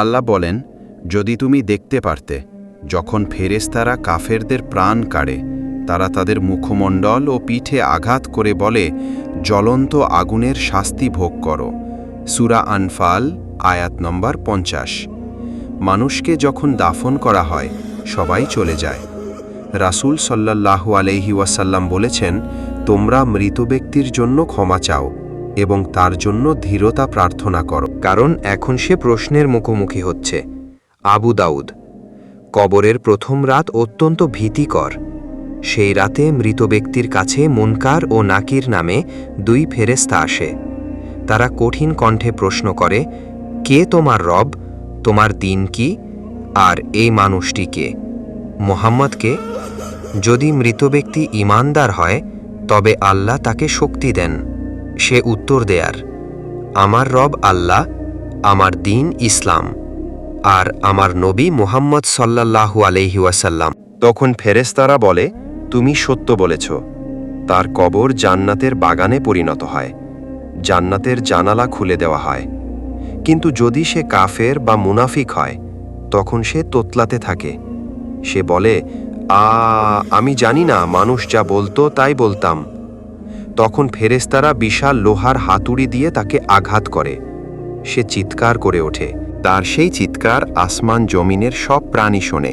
আল্লাহ বলেন, যদি তুমি দেখতে পারতে, যখন ফেরেস্তারা কাফেরদের প্রাণ কাড়ে, তারা তাদের মুখমণ্ডল ও পিঠে আঘাত করে বলে, জ্বলন্ত আগুনের শাস্তি ভোগ করো সুরা আনফাল, আয়াত নম্বর পঞ্চাশ। মানুষকে যখন দাফন করা হয়, সবাই চলে যায়। রাসূল সাল্লাল্লাহু আলাইহি ওয়াসাল্লাম বলেছেন, তোমরা মৃত ব্যক্তির জন্য ক্ষমা চাও এবং তার জন্য ধীরতা প্রার্থনা করো। কারণ এখন সে প্রশ্নের মুখোমুখি হচ্ছে। আবু দাউদ, কবরের প্রথম রাত অত্যন্ত ভীতিকর। সেই রাতে মৃত ব্যক্তির কাছে মুনকার ও নাকির নামে দুই ফেরেস্তা আসে। তারা কঠিন কণ্ঠে প্রশ্ন করে, কে তোমার রব? তোমার দিন কি? আর এই মানুষটি কে? মোহাম্মদকে, যদি মৃত ব্যক্তি ইমানদার হয়, তবে আল্লাহ তাকে শক্তি দেন। সে উত্তর দেয়ার, আমার রব আল্লাহ, আমার দিন ইসলাম আর আমার নবী মুহাম্মদ সাল্লাল্লাহু আলহি ওয়াসাল্লাম। তখন ফেরেস্তারা বলে, তুমি সত্য বলেছ, তার কবর জান্নাতের বাগানে পরিণত হয়, জান্নাতের জানালা খুলে দেওয়া হয়। কিন্তু যদি সে কাফের বা মুনাফিক হয়, তখন সে তোতলাতে থাকে। সে বলে, আ, আমি জানি না, মানুষ যা বলতো তাই বলতাম। তখন ফেরেস্তারা বিশাল লোহার হাতুড়ি দিয়ে তাকে আঘাত করে। সে চিৎকার করে ওঠে। তার সেই চিৎকার আসমান জমিনের সব প্রাণী শোনে,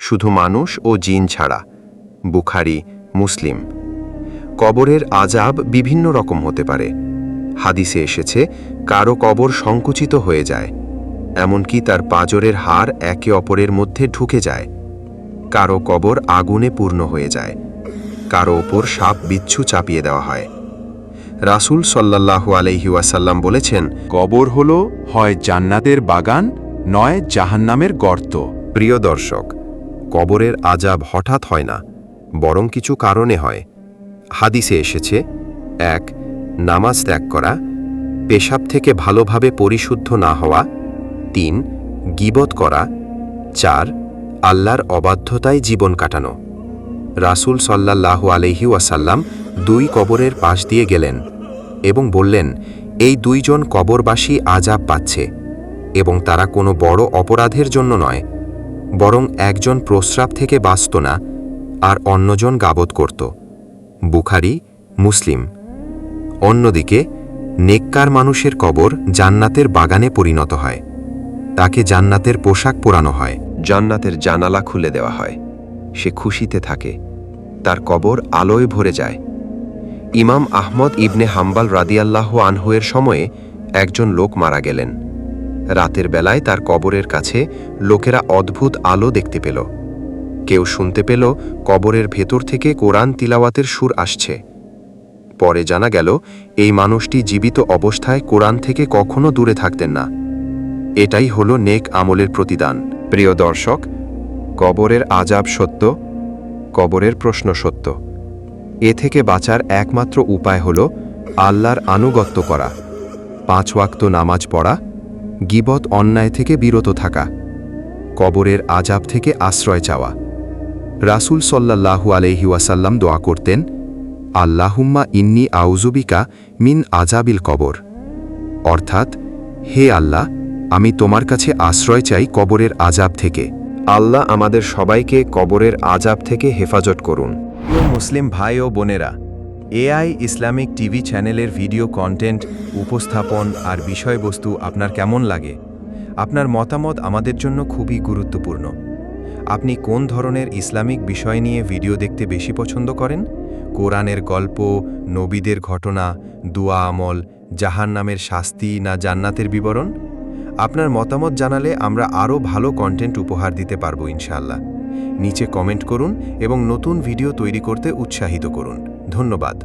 শুধু মানুষ ও জিন ছাড়া, বুখারি, মুসলিম। কবরের আজাব বিভিন্ন রকম হতে পারে। হাদিসে এসেছে, কারও কবর সংকুচিত হয়ে যায়, এমনকি তার পাজরের হাড় একে অপরের মধ্যে ঢুকে যায়। কারও কবর আগুনে পূর্ণ হয়ে যায়। কারও ওপর সাপ বিচ্ছু চাপিয়ে দেওয়া হয়। রাসূল সাল্লাল্লাহু আলাইহি ওয়াসাল্লাম বলেছেন, কবর হল, হয় জান্নাতের বাগান, নয় জাহান্নামের গর্ত। প্রিয় দর্শক, কবরের আজাব হঠাৎ হয় না, বরং কিছু কারণে হয়। হাদিসে এসেছে, এক, নামাজ ত্যাগ করা, পেশাব থেকে ভালোভাবে পরিশুদ্ধ না হওয়া, তিন, গিবত করা, চার, আল্লাহর অবাধ্যতায় জীবন কাটানো। রাসূল সাল্লাল্লাহু আলহি ওয়াসাল্লাম দুই কবরের পাশ দিয়ে গেলেন এবং বললেন, এই দুইজন কবরবাসী আজাব পাচ্ছে এবং তারা কোনো বড় অপরাধের জন্য নয়, বরং একজন প্রস্রাব থেকে বাঁচত না আর অন্যজন গাবত করত। বুখারি, মুসলিম। অন্যদিকে, নেককার মানুষের কবর জান্নাতের বাগানে পরিণত হয়। তাকে জান্নাতের পোশাক পোড়ানো হয়। জান্নাতের জানালা খুলে দেওয়া হয়। সে খুশিতে থাকে। তার কবর আলোয় ভরে যায়। ইমাম আহমদ ইবনে হাম্বাল রাদিয়াল্লাহ আনহুয়ের সময়ে একজন লোক মারা গেলেন। রাতের বেলায় তার কবরের কাছে লোকেরা অদ্ভুত আলো দেখতে পেল। কেউ শুনতে পেল কবরের ভেতর থেকে কোরআন তিলাওয়াতের সুর আসছে। পরে জানা গেল, এই মানুষটি জীবিত অবস্থায় কোরআন থেকে কখনো দূরে থাকতেন না। এটাই হলো নেক আমলের প্রতিদান। প্রিয় দর্শক কবরের আজাব সত্য, কবরের প্রশ্ন সত্য। এ থেকে বাঁচার একমাত্র উপায় হল আল্লাহর আনুগত্য করা, পাঁচ ওয়াক্ত নামাজ পড়া, গিবত অন্যায় থেকে বিরত থাকা, কবরের আজাব থেকে আশ্রয় চাওয়া। রাসূল সল্লাল্লাহু আলহি ওয়াসাল্লাম দোয়া করতেন, আল্লাহুম্মা ইন্নি আউজুবিকা মিন আজাবিল কবর। অর্থাৎ, হে আল্লাহ, আমি তোমার কাছে আশ্রয় চাই কবরের আজাব থেকে। আল্লাহ আমাদের সবাইকে কবরের আজাব থেকে হেফাজত করুন। প্রিয় মুসলিম ভাই ও বোনেরা, এআই ইসলামিক টিভি চ্যানেলের ভিডিও কন্টেন্ট, উপস্থাপন আর বিষয়বস্তু আপনার কেমন লাগে? আপনার মতামত আমাদের জন্য খুবই গুরুত্বপূর্ণ। আপনি কোন ধরনের ইসলামিক বিষয় নিয়ে ভিডিও দেখতে বেশি পছন্দ করেন? কোরআনের গল্প, নবীদের ঘটনা, দুয়া আমল জাহান নামের শাস্তি না জান্নাতের বিবরণ? আপনার মতামত জানালে আমরা আরও ভালো কন্টেন্ট উপহার দিতে পারব ইনশাল্লাহ নিচে কমেন্ট করুন এবং নতুন ভিডিও তৈরি করতে উৎসাহিত করুন। ধন্যবাদ।